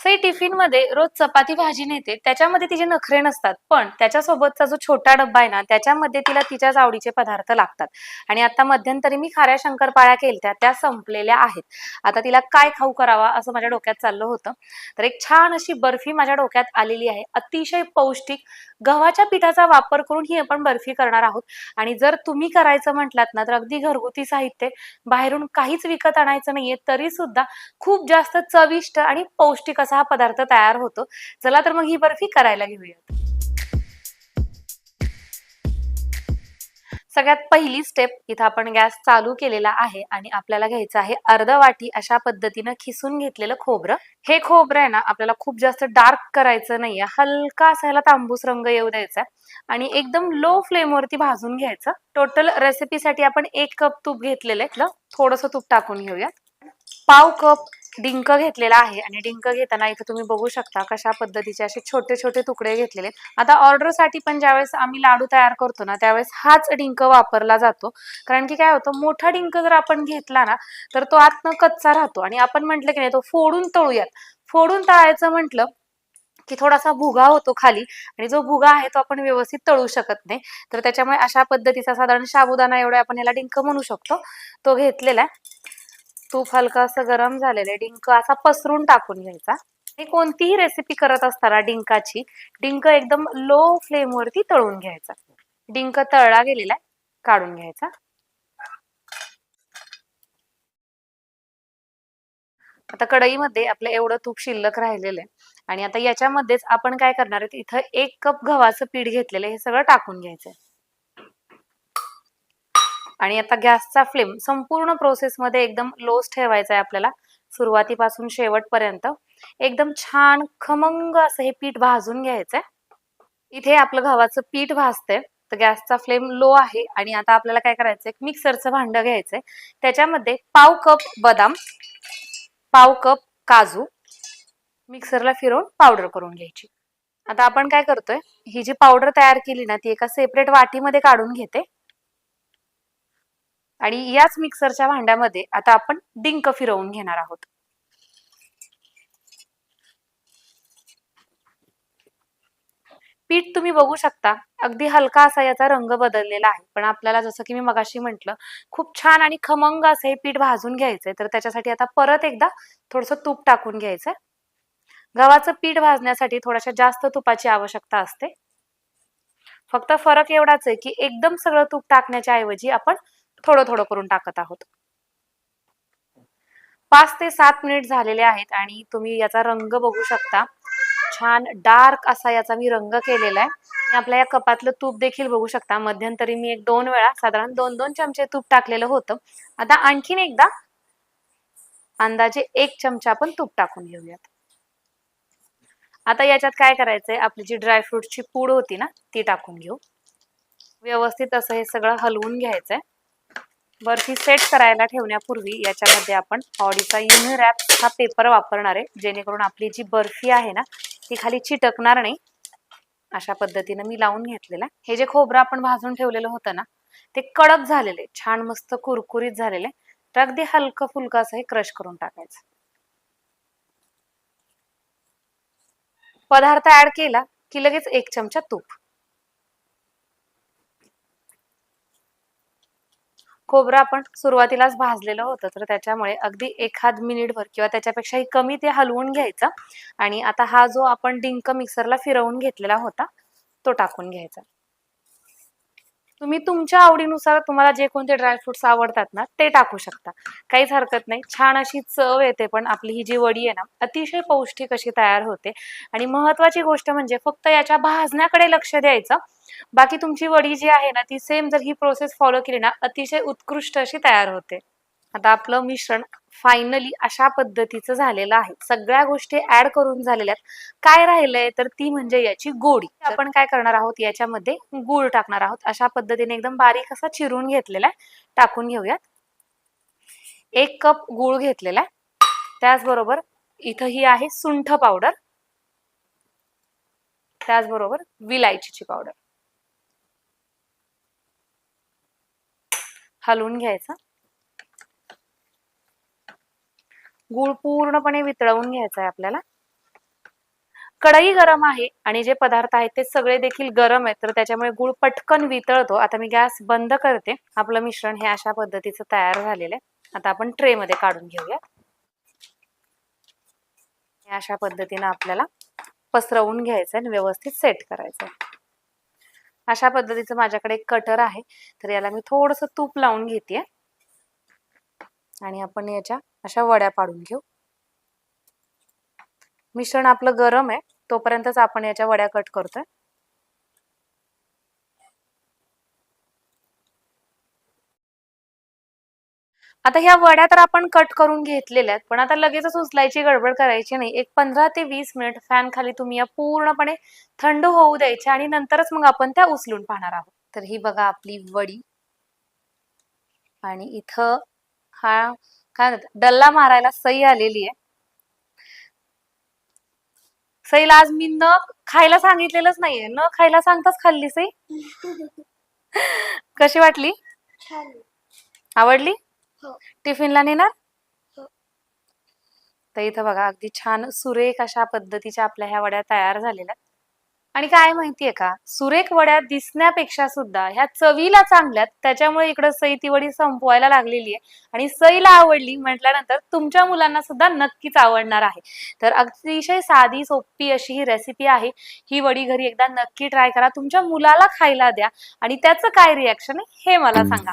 सई टिफिनमध्ये रोज चपाती भाजी नेते. त्याच्यामध्ये तिचे नखरे नसतात. पण त्याच्यासोबतचा जो छोटा डब्बा आहे ना त्याच्यामध्ये तिला तिच्याच आवडीचे पदार्थ लागतात. आणि आता मध्यंतरी मी खाऱ्या शंकरपाळ्या केलत्या त्या संपलेल्या आहेत. आता तिला काय खाऊ करावा असं माझ्या डोक्यात चाललं होतं. तर एक छान अशी बर्फी माझ्या डोक्यात आलेली आहे. अतिशय पौष्टिक गव्हाच्या पिठाचा वापर करून ही आपण बर्फी करणार आहोत. आणि जर तुम्ही करायचं म्हटलात ना तर अगदी घरगुती साहित्य बाहेरून काहीच विकत आणायचं नाहीये तरी सुद्धा खूप जास्त चविष्ट आणि पौष्टिक असा हा पदार्थ तयार होतो. चला तर मग ही बर्फी करायला घेऊयात. सगळ्यात पहिली स्टेप इथं आपण गॅस चालू केलेला आहे आणि आपल्याला घ्यायचं आहे अर्ध वाटी अशा पद्धतीनं खिसून घेतलेलं खोबरं. हे खोबरं आहे ना आपल्याला खूप जास्त डार्क करायचं नाहीये. हलका असायला ह्याला तांबूस रंग येऊ द्यायचा आणि एकदम लो फ्लेमवरती भाजून घ्यायचं. टोटल रेसिपीसाठी आपण एक कप तूप घेतलेलं आहे. थोडस तूप टाकून घेऊयात. पाव कप डिंक घेतलेला आहे आणि डिंक घेताना इथे तुम्ही बघू शकता कशा पद्धतीचे असे छोटे छोटे तुकडे घेतलेले आता ऑर्डरसाठी पण ज्यावेळेस आम्ही लाडू तयार करतो ना त्यावेळेस हाच डिंक वापरला जातो. कारण की काय होतं मोठा डिंक जर आपण घेतला ना तर तो आतनं कच्चा राहतो. आणि आपण म्हटलं की नाही तो फोडून तळूयात. फोडून तळायचं म्हटलं की थोडासा भुगा होतो खाली आणि जो भुगा आहे तो आपण व्यवस्थित तळू शकत नाही. तर त्याच्यामुळे अशा पद्धतीचा साधारण साबुदाणा एवढा आपण याला डिंक म्हणू शकतो. तो घेतलेला आहे. तूप हलका असं गरम झालेलं आहे डिंक असा पसरून टाकून घ्यायचा. हे कोणतीही रेसिपी करत असताना डिंकाची डिंक एकदम लो फ्लेम वरती तळून घ्यायचा. डिंक तळला गेलेला आहे काढून घ्यायचा. आता कढईमध्ये आपलं एवढं तूप शिल्लक राहिलेलं आहे. आणि आता याच्यामध्येच आपण काय करणार आहे इथं एक कप गव्हाचं पीठ घेतलेलं आहे हे सगळं टाकून घ्यायचंय आणि आता गॅसचा फ्लेम संपूर्ण प्रोसेसमध्ये एकदम लोच ठेवायचा आहे आपल्याला सुरुवातीपासून शेवटपर्यंत. एकदम छान खमंग असं हे पीठ भाजून घ्यायचंय. इथे आपलं गव्हाचं पीठ भाजतंय. तर गॅसचा फ्लेम लो आहे आणि आता आपल्याला काय करायचंय? एक मिक्सरचं भांड घ्यायचंय. त्याच्यामध्ये पाव कप बदाम पाव कप काजू मिक्सरला फिरवून पावडर करून घ्यायची. आता आपण काय करतोय? ही जी पावडर तयार केली ना ती एका सेपरेट वाटीमध्ये काढून घेते. आणि याच मिक्सरच्या भांड्यामध्ये आता आपण डिंक फिरवून घेणार आहोत. पीठ तुम्ही बघू शकता अगदी हलका असा याचा रंग बदललेला आहे. पण आपल्याला जसं की मी मगाशी म्हंटल खूप छान आणि खमंग असं हे पीठ भाजून घ्यायचंय. तर त्याच्यासाठी आता परत एकदा थोडस तूप टाकून घ्यायचंय. गव्हाचं पीठ भाजण्यासाठी थोड्याशा जास्त तुपाची आवश्यकता असते. फक्त फरक एवढाच आहे की एकदम सगळं तूप टाकण्याच्या ऐवजी आपण थोडं थोडं करून टाकत आहोत. पाच ते सात मिनिट झालेले आहेत आणि तुम्ही याचा रंग बघू शकता. छान डार्क असा याचा मी रंग केलेला आहे. आपल्या या कपातलं तूप देखील बघू शकता. मध्यंतरी मी एक दोन वेळा साधारण दोन दोन चमचे तूप टाकलेलं होतं. आता आणखीन एकदा अंदाजे एक चमचा आपण तूप टाकून घेऊयात. आता याच्यात काय करायचंय? आपली जी ड्रायफ्रुटची पूड होती ना ती टाकून घेऊ. व्यवस्थित असं हे सगळं हलवून घ्यायचंय. बर्फी सेट करायला ठेवण्यापूर्वी याच्यामध्ये आपण ऑडीचा युनि रॅप हा पेपर वापरणार आहे. जेणेकरून आपली जी बर्फी आहे ना ती खाली चिटकणार नाही. अशा पद्धतीनं मी लावून घेतलेला हे जे खोबरं आपण भाजून ठेवलेलं होतं ना ते कडक झालेले छान मस्त कुरकुरीत झालेले तर अगदी हलकं फुलकं असं हे क्रश करून टाकायचं. पदार्थ ऍड केला की लगेच एक चमचा तूप. खोबरं आपण सुरुवातीलाच भाजलेलं होतं तर त्याच्यामुळे अगदी एखाद मिनिटभर किंवा त्याच्यापेक्षाही कमी ते हलवून घ्यायचं आणि आता हा जो आपण डिंक मिक्सरला फिरवून घेतलेला होता तो टाकून घ्यायचा. तुम्ही तुमच्या आवडीनुसार तुम्हाला जे कोणते ड्रायफ्रुट्स आवडतात ना ते टाकू शकता. काहीच हरकत नाही. छान अशी चव येते पण आपली ही जी वडी आहे ना अतिशय पौष्टिक अशी तयार होते. आणि महत्वाची गोष्ट म्हणजे फक्त याच्या भाजण्याकडे लक्ष द्यायचं. बाकी तुमची वडी जी आहे ना ती सेम जर ही प्रोसेस फॉलो केली ना अतिशय उत्कृष्ट अशी तयार होते. आता आपलं मिश्रण फायनली अशा पद्धतीचं झालेलं आहे. सगळ्या गोष्टी ऍड करून झालेल्या काय राहिलंय? तर ती म्हणजे याची गोडी. आपण काय करणार आहोत? याच्यामध्ये गुळ टाकणार आहोत. अशा पद्धतीने एकदम बारीक असा चिरून घेतलेला आहे. टाकून घेऊयात. एक कप गुळ घेतलेला आहे. त्याचबरोबर इथं ही आहे सुंठ पावडर त्याचबरोबर विलायचीची पावडर हलवून घ्यायचा. गूळ पूर्णपणे वितळवून घ्यायचा आहे आपल्याला. कढई गरम आहे आणि जे पदार्थ आहेत ते सगळे देखील गरम आहेत तर त्याच्यामुळे गुळ पटकन वितळतो. आता मी गॅस बंद करते. आपलं मिश्रण हे अशा पद्धतीचं तयार झालेलं आहे. आता आपण ट्रे मध्ये काढून घेऊया. अशा पद्धतीनं आपल्याला पसरवून घ्यायचं आणि व्यवस्थित सेट करायचं अशा पद्धतीचं माझ्याकडे एक कटर आहे. तर याला मी थोडस तूप लावून घेते आणि आपण याच्या अशा वड्या पाडून घेऊ. मिश्रण आपलं गरम आहे तोपर्यंतच आपण याच्या वड्या कट करतोय. आता ह्या वड्या तर आपण कट करून घेतलेल्या आहेत पण आता लगेचच उचलायची गडबड करायची नाही. एक पंधरा ते वीस मिनिट फॅन खाली तुम्ही या पूर्णपणे थंड होऊ द्यायच्या आणि नंतरच मग आपण त्या उचलून पाहणार आहोत. तर ही बघा आपली वडी. आणि इथं हा काय म्हणतात? डल्ला मारायला सई आलेली आहे. सईला आज मी न खायला सांगितलेलंच नाहीये. न खायला सांगताच खाल्ली सई. कशी वाटली? आवडली? हो. टिफिनला नेणार? हो. तर इथं बघा अगदी छान सुरेख अशा पद्धतीच्या आपल्या ह्या वड्या तयार झालेल्या. आणि काय माहितीये का? सुरेख वड्या दिसण्यापेक्षा सुद्धा ह्या चवीला चांगल्यात त्याच्यामुळे इकडं सई ती वडी संपवायला लागलेली आहे आणि सईला आवडली म्हटल्यानंतर तुमच्या मुलांना सुद्धा नक्कीच आवडणार आहे. तर अतिशय साधी सोपी अशी ही रेसिपी आहे. ही वडी घरी एकदा नक्की ट्राय करा. तुमच्या मुलाला खायला द्या. आणि त्याचं काय रिॲक्शन आहे हे मला सांगा.